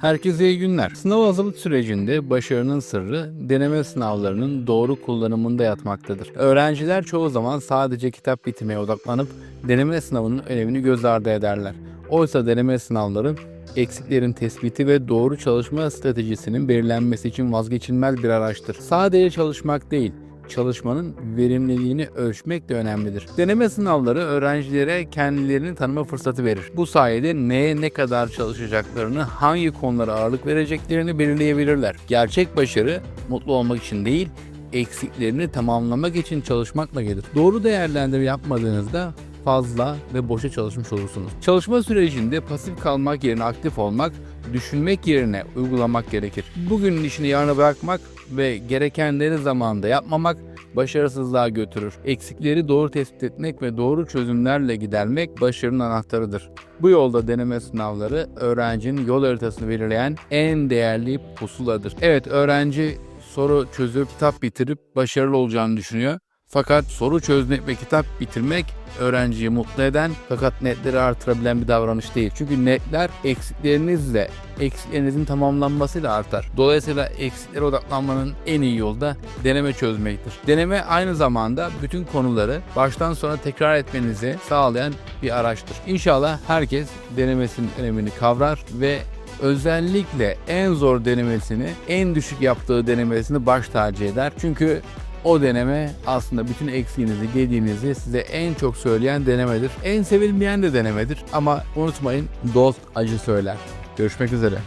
Herkese iyi günler. Sınav hazırlık sürecinde başarının sırrı deneme sınavlarının doğru kullanımında yatmaktadır. Öğrenciler çoğu zaman sadece kitap bitirmeye odaklanıp deneme sınavının önemini göz ardı ederler. Oysa deneme sınavları eksiklerin tespiti ve doğru çalışma stratejisinin belirlenmesi için vazgeçilmez bir araçtır. Sadece çalışmak değil, çalışmanın verimliliğini ölçmek de önemlidir. Deneme sınavları öğrencilere kendilerini tanıma fırsatı verir. Bu sayede neye ne kadar çalışacaklarını, hangi konulara ağırlık vereceklerini belirleyebilirler. Gerçek başarı mutlu olmak için değil, eksiklerini tamamlamak için çalışmakla gelir. Doğru değerlendirme yapmadığınızda fazla ve boşa çalışmış olursunuz. Çalışma sürecinde pasif kalmak yerine aktif olmak, düşünmek yerine uygulamak gerekir. Bugünün işini yarına bırakmak ve gerekenleri zamanında yapmamak başarısızlığa götürür. Eksikleri doğru tespit etmek ve doğru çözümlerle gidermek başarının anahtarıdır. Bu yolda deneme sınavları öğrencinin yol haritasını belirleyen en değerli pusuladır. Evet öğrenci soru çözüp kitap bitirip başarılı olacağını düşünüyor. Fakat soru çözmek ve kitap bitirmek öğrenciyi mutlu eden fakat netleri artırabilen bir davranış değil. Çünkü netler eksiklerinizle, eksiklerinizin tamamlanmasıyla artar. Dolayısıyla eksiklere odaklanmanın en iyi yolu da deneme çözmektir. Deneme aynı zamanda bütün konuları baştan sona tekrar etmenizi sağlayan bir araçtır. İnşallah herkes denemesinin önemini kavrar ve özellikle en zor denemesini, en düşük yaptığı denemesini baş tacı eder. Çünkü o deneme aslında bütün eksiğinizi, gediğinizi size en çok söyleyen denemedir. En sevilmeyen de denemedir ama unutmayın dost acı söyler. Görüşmek üzere.